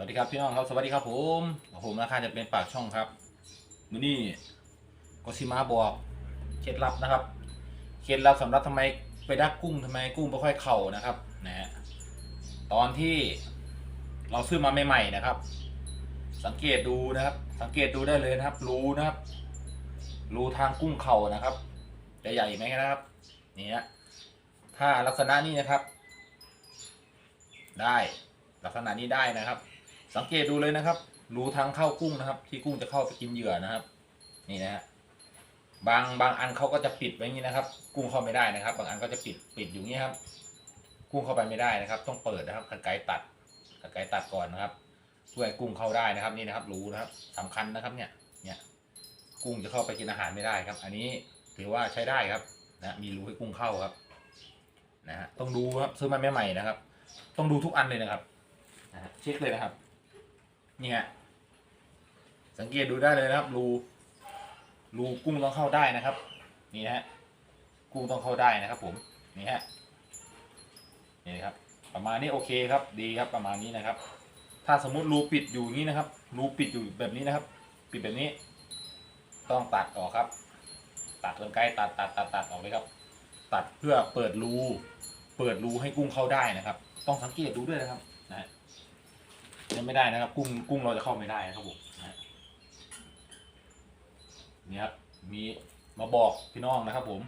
วัสดีครับพี่น้องครับสวัสดีครับผมผมราคาจะเป็นปากช่องครับมือนี้ก็สิมาบอกเคล็ดลับนะครับเคล็ดลับสำหรับทำไมไปดักกุ้งทำไมกุ้งไม่ค่อยเข่านะครับนะฮะตอนที่เราซื้อมาใหม่ๆนะครับ สังเกตดูนะครับ สังเกตดูได้เลยนะครับ รูนะครับ รูทางกุ้งเข่านะครับจะใหญ่ไหมนะครับนี่ฮะถ้าลักษณะนี้นะครับ ได้ลักษณะนี้ได้นะครับ สังเกตดูเลยนะครับรูทางเข้ากุ้งนะครับ ที่กุ้งจะเข้าไปกินเหยื่อนะครับ นี่นะฮะบางบางอันเขาก็จะปิดไว้งนี้นะครับ กุ้งเข้าไม่ได้นะครับ บางอันก็จะปิดปิดอยู่อย่างนี้ครับ กุ้งเข้าไปไม่ได้นะครับ ต้องเปิดนะครับกรรไกตัดกรรไกตัดก่อนนะครับเพื่อให้กุ้งเข้าได้นะครับนี่นะครับ รูนะครับสำคัญนะครับเนี่ยเนี่ยกุ้งจะเข้าไปกินอาหารไม่ได้ครับ อันนี้ถือว่าใช้ได้ครับนะมีรูให้กุ้งเข้าครับนะฮะต้องดูครับซื้อมาใหม่ๆนะครับ ต้องดูทุกอันเลยนะครับนะฮะเช็คเลยนะครับ นี่ฮะสังเกตดูได้เลยนะครับรูรูกุ้งต้องเข้าได้นะครับ นี่นะฮะกุ้งต้องเข้าได้นะครับ ผมนี่ฮะนี่ครับ ประมาณนี้โอเคครับ ดีครับประมาณนี้นะครับ ถ้าสมมุติรูปิดอยู่นี้นะครับรูปิดอยู่แบบนี้นะครับ ปิดแบบนี้ ต้องตัดออกครับ ตัดกรรไกรตัดตัดตัดตัดออกเลยครับ ตัดเพื่อเปิดรูเปิดรูให้กุ้งเข้าได้นะครับ ต้องสังเกตดูด้วยนะครับ นะฮะยังไม่ได้นะครับ กุ้งกุ้งเราจะเข้าไม่ได้นะครับผมนะนี่ครับมีมาบอกพี่น้องนะครับ ผม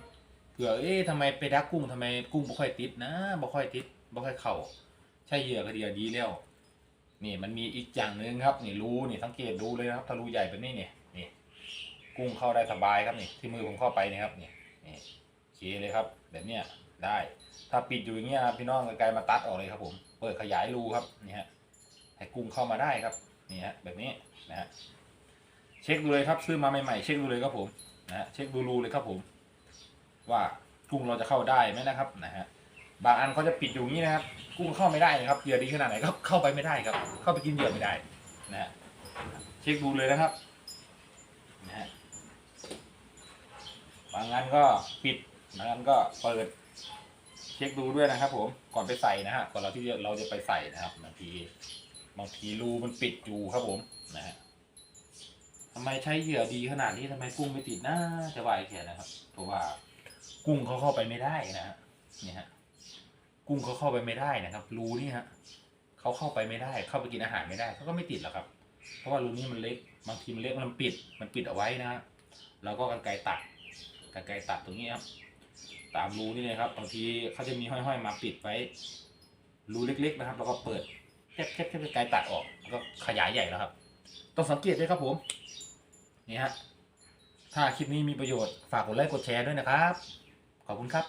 เผื่อเอ๊ะทำไมไปดักกุ้งทำไมกุ้งบ่ค่อยติดนะบ่ค่อยติดบ่ค่อยเข่าใช่เหยื่อกระเดียดีแล้วนี่มันมีอีกอย่างหนึ่งครับนี่รูนี่สังเกตดูเลยนะครับถ้ารูใหญ่แบบนี้เนี่ยนี่กุ้งเข้าได้สบายครับนี่ที่มือผมเข้าไปนี่ครับนี่นี่โอเคเลยครับ แบบเนี้ยได้ ถ้าปิดอยู่อย่างเงี้ยพี่น้องไกลมาตัดออกเลยครับผม เปิดขยายรูครับนี่ฮะ ให้กุ้งเข้ามาได้ครับนี่ฮะแบบนี้นะฮะเช็คดูเลยครับซื้อมาใหม่ๆเช็คดูเลยครับผมนะฮะเช็คดูรูเลยครับผม ว่ากุ้งเราจะเข้าได้ไหมนะครับนะฮะบางอันเขาจะปิดอยู่อย่างนี้นะครับ กุ้งเข้าไม่ได้นะครับเหยื่อดีขนาดไหนก็เข้าไปไม่ได้ครับ เข้าไปกินเหยื่อไม่ได้นะฮะเช็คดูเลยนะครับนะฮะบางอันก็ปิดบางอันก็เปิดเช็คดูด้วยนะครับผมก่อนไปใส่นะฮะก่อนเราที่เราจะไปใส่นะครับบางที บางทีรูมันปิดอยู่ครับผมนะฮะทำไมใช้เหยื่อดีขนาดนี้ทำไมกุ้งไม่ติดนะจะวายแค่นะครับ เพราะว่ากุ้งเขาเข้าไปไม่ได้นะฮะนี่ฮะกุ้งเขาเข้าไปไม่ได้นะครับ รูนี่ฮะเขาเข้าไปไม่ได้ เข้าไปกินอาหารไม่ได้เขาก็ไม่ติดหรอกครับ เพราะว่ารูนี้มันเล็กบางทีมันเล็กมันปิด มันปิดเอาไว้นะฮะเราก็กันไกรตัดกันไกรตัดตรงนี้ครับตามรูนี่เลยครับบางทีเขาจะมีห้อยๆมาปิดไว้รูเล็ก ๆ นะครับ แล้วก็เปิด แคบๆแคบๆไกลตัดออกก็ขยายใหญ่แล้วครับ ต้องสังเกตด้วยครับผมนี่ฮะถ้าคลิปนี้มีประโยชน์ฝากกดไลค์กดแชร์ด้วยนะครับ ขอบคุณครับ